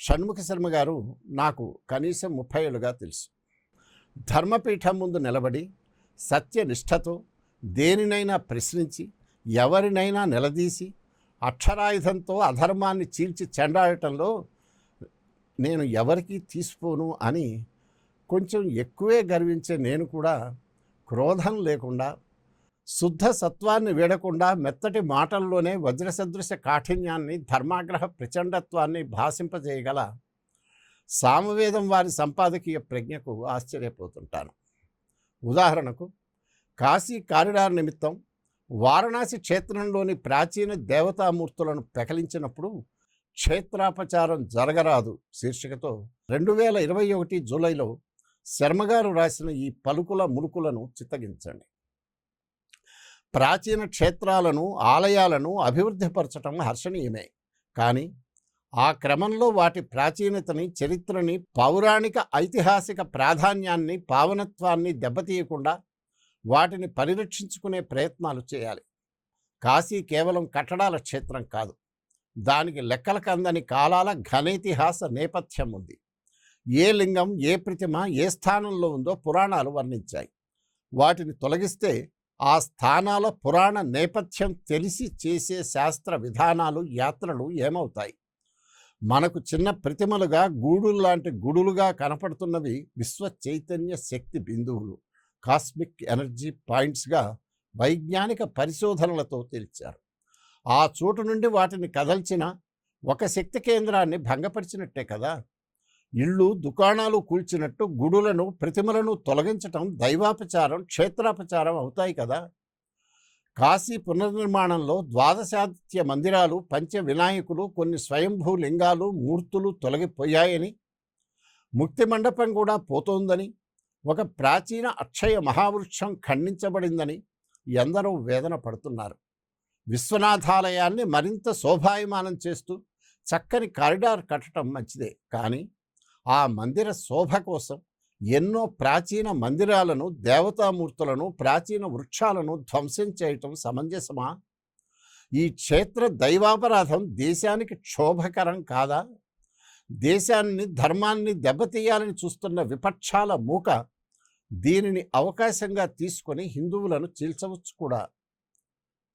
షణ్ముఖ శర్మ గారు నాకు కనీసం ముప్పై ఏళ్ళుగా తెలుసు. ధర్మపీఠం ముందు నిలబడి సత్యనిష్టతో దేనినైనా ప్రశ్నించి ఎవరినైనా నిలదీసి అక్షరాయుధంతో అధర్మాన్ని చీల్చి చెండాడటంలో నేను ఎవరికీ తీసిపోను అని కొంచెం ఎక్కువే గర్వించే నేను కూడా క్రోధం లేకుండా శుద్ధ సత్వాన్ని వీడకుండా మెత్తటి మాటల్లోనే వజ్రసదృశ కాఠిన్యాన్ని ధర్మాగ్రహ ప్రచండత్వాన్ని భాషింపజేయగల సామవేదం వారి సంపాదకీయ ప్రజ్ఞకు ఆశ్చర్యపోతుంటాను. ఉదాహరణకు కాశీ కారిడార్ నిమిత్తం వారణాసి క్షేత్రంలోని ప్రాచీన దేవతామూర్తులను పెకలించినప్పుడు క్షేత్రాపచారం జరగరాదు. శీర్షికతో రెండు వేల ఇరవై ఒకటి జూలైలో శర్మగారు రాసిన ఈ పలుకుల ములుకులను చిత్తగించండి. ప్రాచీన క్షేత్రాలను ఆలయాలను అభివృద్ధిపరచటం హర్షణీయమే. కానీ ఆ క్రమంలో వాటి ప్రాచీనతని చరిత్రని పౌరాణిక ఐతిహాసిక ప్రాధాన్యాన్ని పావనత్వాన్ని దెబ్బతీయకుండా వాటిని పరిరక్షించుకునే ప్రయత్నాలు చేయాలి. కాశీ కేవలం కట్టడాల క్షేత్రం కాదు. దానికి లెక్కలకు అందని కాలాల ఘనేతిహాస నేపథ్యం ఉంది. ఏ లింగం ఏ ప్రతిమ ఏ స్థానంలో ఉందో పురాణాలు వర్ణించాయి. వాటిని తొలగిస్తే ఆ స్థానాల పురాణ నేపథ్యం తెలిసి చేసే శాస్త్ర విధానాలు యాత్రలు ఏమవుతాయి? మనకు చిన్న ప్రతిమలుగా గూడులు లాంటి గుడులుగా కనపడుతున్నవి విశ్వ చైతన్య శక్తి బిందువులు. కాస్మిక్ ఎనర్జీ పాయింట్స్గా వైజ్ఞానిక పరిశోధనలతో తెలిచారు. ఆ చోటు నుండి వాటిని కదల్చిన ఒక శక్తి కేంద్రాన్ని భంగపరిచినట్టే కదా! ఇళ్ళు దుకాణాలు కూల్చినట్టు గుడులను ప్రతిమలను తొలగించటం దైవాపచారం క్షేత్రాపచారం అవుతాయి కదా. కాశీ పునర్నిర్మాణంలో ద్వాదశాదిత్య మందిరాలు పంచ వినాయకులు కొన్ని స్వయంభూ లింగాలు మూర్తులు తొలగిపోయాయని ముక్తి మండపం కూడా పోతోందని ఒక ప్రాచీన అక్షయ మహావృక్షం ఖండించబడిందని ఎందరో వేదన పడుతున్నారు. విశ్వనాథాలయాన్ని మరింత శోభాయమానం చేస్తూ చక్కని కారిడార్ కట్టడం మంచిదే. కానీ ఆ మందిర శోభ కోసం ఎన్నో ప్రాచీన మందిరాలను దేవతామూర్తులను ప్రాచీన వృక్షాలను ధ్వంసం చేయటం సమంజసమా? ఈ క్షేత్ర దైవాపరాధం దేశానికి క్షోభకరం కాదా? దేశాన్ని ధర్మాన్ని దెబ్బతీయాలని చూస్తున్న విపక్షాల మూక దీనిని అవకాశంగా తీసుకొని హిందువులను చీల్చవచ్చు కూడా.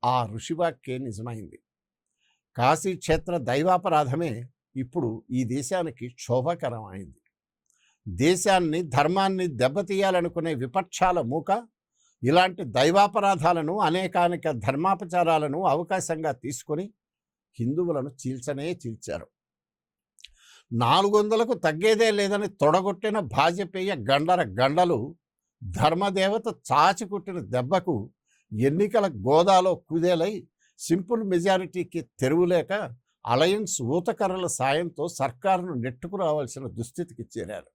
ఆ ఋషివాక్యే నిజమైంది. కాశీ క్షేత్ర దైవాపరాధమే ఇప్పుడు ఈ దేశానికి క్షోభకరం అయింది. దేశాన్ని ధర్మాన్ని దెబ్బతీయాలనుకునే విపక్షాల మూక ఇలాంటి దైవాపరాధాలను అనేకానేక ధర్మాపచారాలను అవకాశంగా తీసుకొని హిందువులను చీల్చనే చీల్చారు. నాలుగు వందలకు తగ్గేదే లేదని తొడగొట్టిన భాజపేయ గండర గండలు ధర్మదేవత చాచికొట్టిన దెబ్బకు ఎన్నికల గోదాలో కుదేలై సింపుల్ మెజారిటీకి తెరువులేక అలయన్స్ ఊతకర్రల సాయంతో సర్కారును నెట్టుకురావాల్సిన దుస్థితికి చేరారు.